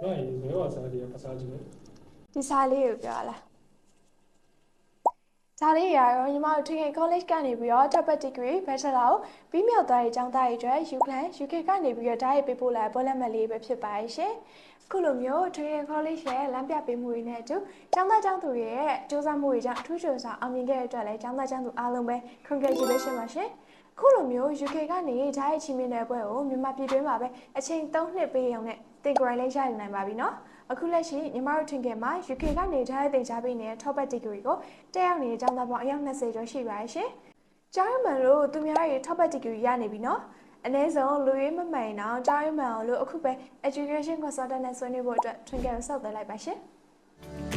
တော့ရေဇေဝစာလေးကပစားကြည့်ဒီစားလေးကိုပြောလား ဒါလေးရရောညီမတို့ထင်ခင် college ကနေပြီးတော့ double degree bachelor ကိုပြီးမြောက်သွားတဲ့အကြောင်းသားတွေအတွက် UCLan UK ကနေပြီးတော့ဓာတ်ရိုက်ပေးပို့လာပေါ်လက်မှတ်လေးပဲဖြစ်ပါရဲ့ရှင်ခုလိုမျိုးထင်ခင် college ရဲ့လမ်းပြပေးမှုတွေနဲ့အတူကျောင်းသားကျောင်းသူတွေရဲ့စူးစမ်းမှုတွေကြောင့်အထူးကြိုးစားအောင်မြင်ခဲ့တဲ့အတွက်လည်းကျောင်းသားကျောင်းသူအားလုံးပဲ congratulation ပါရှင်ခုလိုမျိုး UK ကနေဓာတ်ရိုက်ချီးမြှင့်တဲ့ပွဲကိုမြန်မာပြည်တွင်းမှာပဲအချိန်3နှစ်ပေးရုံနဲ့တင်ကြိုင်လေးရယူနိုင်ပါပြီနော် အခုလက်ရှိညီမတို့ထင်ခဲ့မှာ UK ကနေထားတဲ့တင် जा ပေးနေတဲ့ top degree ကိုတက်ရောက်နေတဲ့ကျောင်းသားပေါင်းအယောက်20ကျော်ရှိပါရဲ့ရှင်။ကျောင်းရမန်လို့သူများရဲ့ top degree ရနေပြီနော်။အနည်းဆုံးလူရေးမမှန်တော့ကျောင်းရမန်လို့အခုပဲ education consultant နဲ့ဆွေးနွေးဖို့အတွက်ထွင်ခဲ့ဆောက်သွင်းလိုက်ပါရှင်။